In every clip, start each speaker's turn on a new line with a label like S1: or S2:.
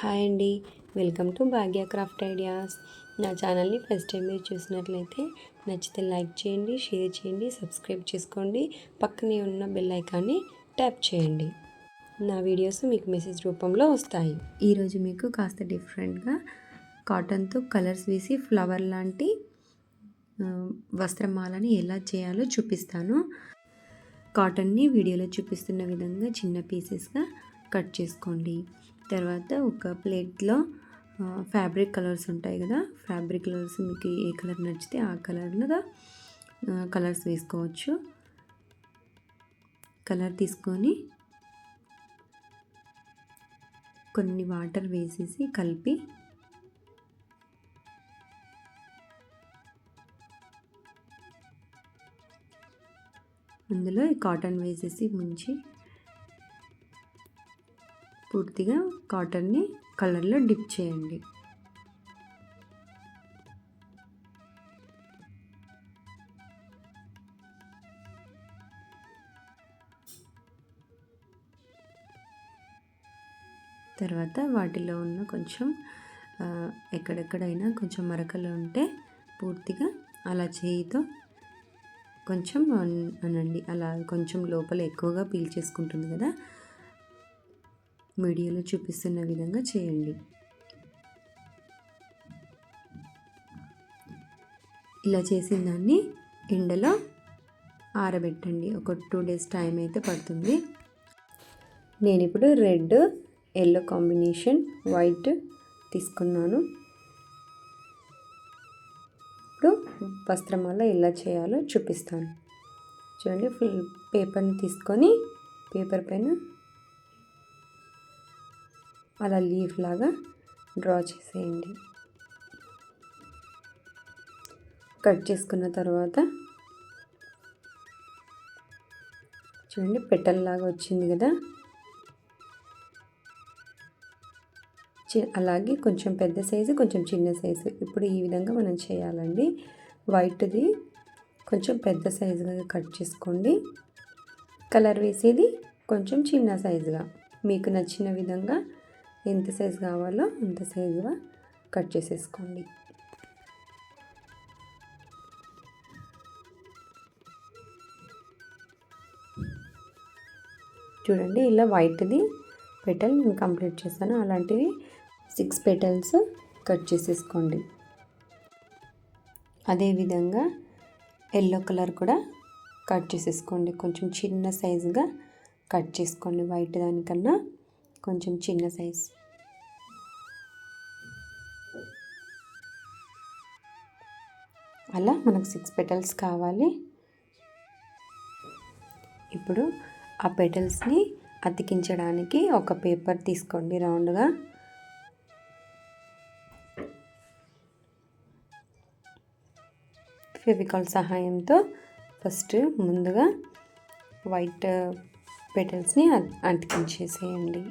S1: hi అండి welcome to Bhagya craft ideas నా ఛానల్ని ఫస్ట్ టైం మీరు చూసినట్లయితే నచ్చితే లైక్ చేయండి షేర్ చేయండి సబ్స్క్రైబ్ చేసుకోండి పక్కనే ఉన్న బెల్ ఐకాన్ని ట్యాప్ చేయండి నా వీడియోస్ మీకు మెసేజ్ రూపంలో వస్తాయి ఈరోజు మీకు కాస్త డిఫరెంట్గా కాటన్తో కలర్స్ వేసి ఫ్లవర్ లాంటి వస్త్రమాలని ఎలా చేయాలో చూపిస్తాను కాటన్ని వీడియోలో చూపిస్తున్న విధంగా చిన్న పీసెస్గా కట్ చేసుకోండి తర్వాత ఒక ప్లేట్లో ఫ్యాబ్రిక్ కలర్స్ ఉంటాయి కదా ఫ్యాబ్రిక్ కలర్స్ మీకు ఏ కలర్ నచ్చితే ఆ కలర్లో కలర్స్ వేసుకోవచ్చు కలర్ తీసుకొని కొన్ని వాటర్ వేసేసి కలిపి అందులో కాటన్ వేసేసి ముంచి పూర్తిగా కాటన్ని కలర్లో డిప్ చేయండి తర్వాత వాటిలో ఉన్న కొంచెం ఎక్కడెక్కడైనా కొంచెం మరకలు ఉంటే పూర్తిగా అలా చేయితో కొంచెం అనండి అలా కొంచెం లోపల ఎక్కువగా పీల్చేసుకుంటుంది కదా వీడియోలో చూపిస్తున్న విధంగా చేయండి ఇలా చేసిన దాన్ని ఎండలో ఆరబెట్టండి ఒక టూ డేస్ టైం అయితే పడుతుంది నేను ఇప్పుడు రెడ్ ఎల్లో కాంబినేషన్ వైట్ తీసుకున్నాను ఇప్పుడు వస్త్రం వల్ల ఎలా చేయాలో చూపిస్తాను చూడండి ఫుల్ పేపర్ని తీసుకొని పేపర్ పైన అలా లీఫ్ లాగా డ్రా చేసేయండి కట్ చేసుకున్న తర్వాత చూడండి పెట్టల్లాగా వచ్చింది కదా అలాగే కొంచెం పెద్ద సైజు కొంచెం చిన్న సైజు ఇప్పుడు ఈ విధంగా మనం చేయాలండి వైట్ది కొంచెం పెద్ద సైజుగా కట్ చేసుకోండి కలర్ వేసేది కొంచెం చిన్న సైజుగా మీకు నచ్చిన విధంగా ఎంత సైజు కావాలో అంత సైజుగా కట్ చేసేసుకోండి చూడండి ఇలా వైట్ది పెటల్ నేను కంప్లీట్ చేస్తాను అలాంటివి సిక్స్ పెటల్స్ కట్ చేసేసుకోండి అదేవిధంగా ఎల్లో కలర్ కూడా కట్ చేసేసుకోండి కొంచెం చిన్న సైజుగా కట్ చేసుకోండి వైట్ దానికన్నా కొంచెం చిన్న సైజ్ అలా మనకు సిక్స్ పెటల్స్ కావాలి ఇప్పుడు ఆ పెటల్స్ని అతికించడానికి ఒక పేపర్ తీసుకోండి రౌండ్గా ఫెవికాల్ సహాయంతో ఫస్ట్ ముందుగా వైట్ పెటల్స్ని అతికించేసేయండి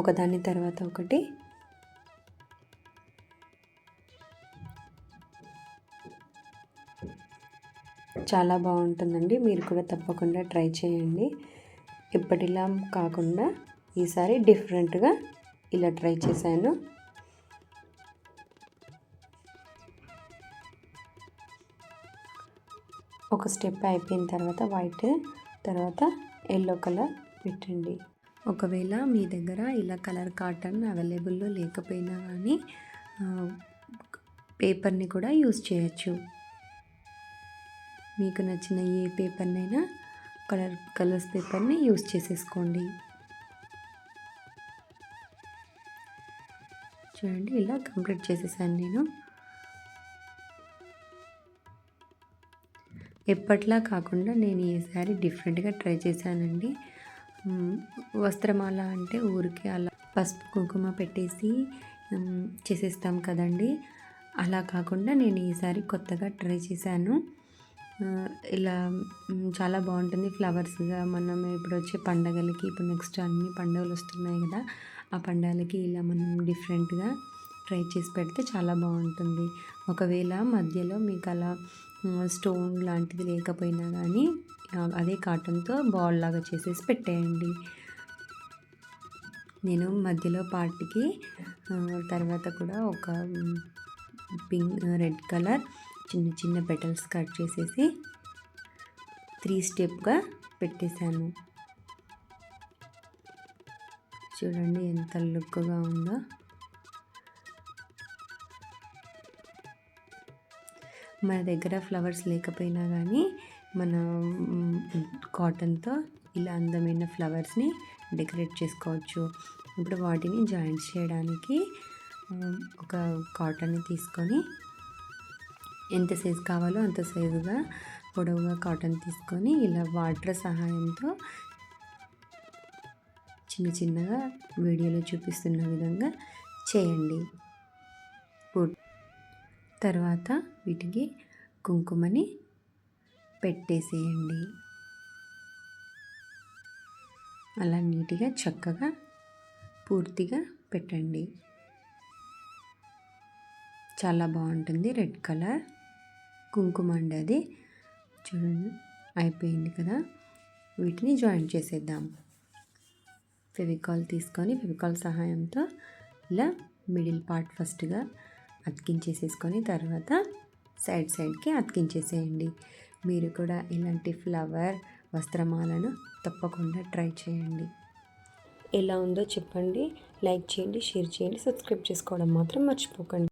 S1: ఒకదాని తర్వాత ఒకటి చాలా బాగుంటుందండి మీరు కూడా తప్పకుండా ట్రై చేయండి ఇప్పటిలా కాకుండా ఈసారి డిఫరెంట్గా ఇలా ట్రై చేశాను ఒక స్టెప్ అయిపోయిన తర్వాత వైట్ తర్వాత ఎల్లో కలర్ పెట్టండి ఒకవేళ మీ దగ్గర ఇలా కలర్ కాటన్ అవైలబుల్లో లేకపోయినా కానీ పేపర్ని కూడా యూజ్ చేయొచ్చు మీకు నచ్చిన ఏ పేపర్నైనా కలర్ కలర్స్ పేపర్ని యూజ్ చేసేసుకోండి చూడండి ఇలా కంప్లీట్ చేసేసాను నేను ఎప్పట్లా కాకుండా నేను ఈ శారీ డిఫరెంట్గా ట్రై చేశానండి వస్త్రమాల అంటే ఊరికి అలా పసుపు కుంకుమ పెట్టేసి చేసేస్తాం కదండి అలా కాకుండా నేను ఈసారి కొత్తగా ట్రై చేశాను ఇలా చాలా బాగుంటుంది ఫ్లవర్స్గా మనం ఇప్పుడు వచ్చే పండగలకి ఇప్పుడు నెక్స్ట్ అన్ని పండుగలు వస్తున్నాయి కదా ఆ పండగలకి ఇలా మనం డిఫరెంట్గా ట్రై చేసి పెడితే చాలా బాగుంటుంది ఒకవేళ మధ్యలో మీకు అలా స్టోన్ లాంటిది లేకపోయినా కానీ అదే కాటన్తో బాల్ లాగా చేసేసి పెట్టేయండి నేను మధ్యలో పార్ట్కి తర్వాత కూడా ఒక పింక్ రెడ్ కలర్ చిన్న చిన్న పెటల్స్ కట్ చేసేసి త్రీ స్టెప్గా పెట్టేశాను చూడండి ఎంత లుక్గా ఉందో మన దగ్గర ఫ్లవర్స్ లేకపోయినా కానీ మన కాటన్తో ఇలా అందమైన ఫ్లవర్స్ని డెకరేట్ చేసుకోవచ్చు ఇప్పుడు వాటిని జాయింట్స్ చేయడానికి ఒక కాటన్ని తీసుకొని ఎంత సైజు కావాలో అంత సైజుగా పొడవుగా కాటన్ తీసుకొని ఇలా వాటర్ సహాయంతో చిన్న చిన్నగా వీడియోలో చూపిస్తున్న విధంగా చేయండి పూర్తి తర్వాత వీటికి కుంకుమని పెట్టేసేయండి అలా నీట్గా చక్కగా పూర్తిగా పెట్టండి చాలా బాగుంటుంది రెడ్ కలర్ కుంకుమ అండి అది చూడండి అయిపోయింది కదా వీటిని జాయింట్ చేసేద్దాం ఫెవికాల్ తీసుకొని ఫెవికాల్ సహాయంతో ఇలా మిడిల్ పార్ట్ ఫస్ట్గా అతికించేసేసుకొని తర్వాత సైడ్ సైడ్కి అతికించేసేయండి మీరు కూడా ఇలాంటి ఫ్లవర్ వస్త్రమాలను తప్పకుండా ట్రై చేయండి ఎలా ఉందో చెప్పండి లైక్ చేయండి షేర్ చేయండి సబ్స్క్రైబ్ చేసుకోవడం మాత్రం మర్చిపోకండి